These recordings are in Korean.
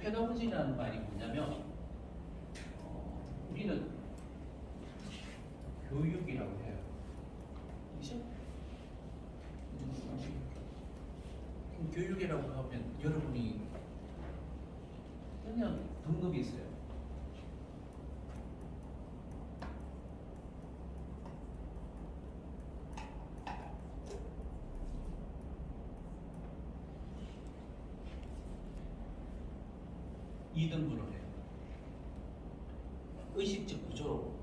페다고지라는 말이 뭐냐면 어, 우리는 교육이라고 해요. 그죠? 음, 교육이라고 하면 여러분이 그냥 등급이 있어요. 이등분을 해요. 의식적 구조로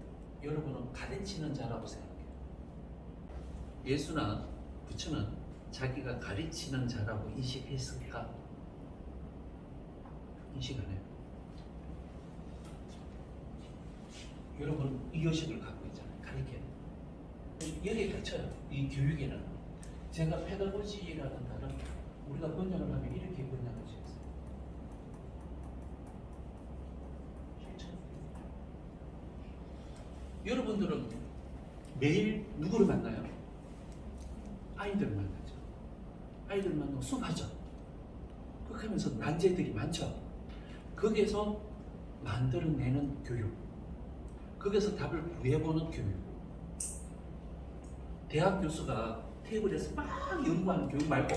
여러분은 가르치는 자라고 생각해요. 예수나 부처는 자기가 가르치는 자라고 인식했을까? 인식 안 해요. 여러분 이 의식을 갖고 있잖아요. 가르쳐요. 여기에 갇혀요. 이 교육이라는 거. 제가 페다고지라는 단어 우리가 번역을 하면 이렇게 번역할 수 있어요. 실천. 여러분들은 매일 누구를 만나요? 아이들을 만나죠. 아이들 만나고 수업하죠. 그렇게 하면서 난제들이 많죠. 거기에서 만들어내는 교육. 거기서 답을 구해보는 교육. 대학 교수가 테이블에서 막 연구하는 교육 말고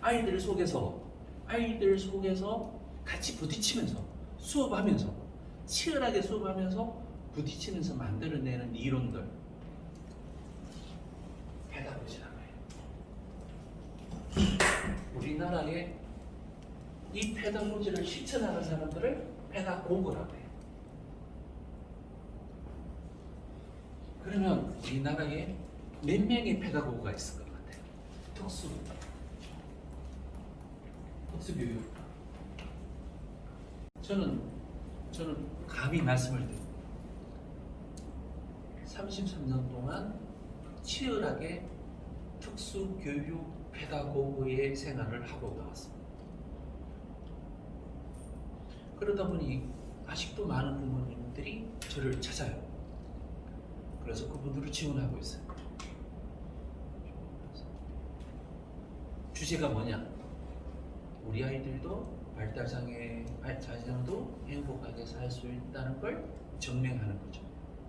아이들 속에서 아이들 속에서 같이 부딪히면서 수업하면서 치열하게 수업하면서 부딪히면서 만들어내는 이론들 페다고지라고 해요. 우리나라에 이 페다고지를 실천하는 사람들을 페다고그라고 해요. 그러면 우리나라에 몇 명의 페다고그가 있을 것 같아요? 특수 특수 교육 저는 저는 감히 말씀을 드립니다. 33년 동안 치열하게 특수교육 페다고그의 생활을 하고 나왔습니다. 그러다 보니 아직도 많은 부모님들이 저를 찾아요. 그래서 그분들을 지원하고 있어요. 주제가 뭐냐? 우리 아이들도 발달장애 자녀도 행복하게 살 수 있다는 걸 증명하는 거죠.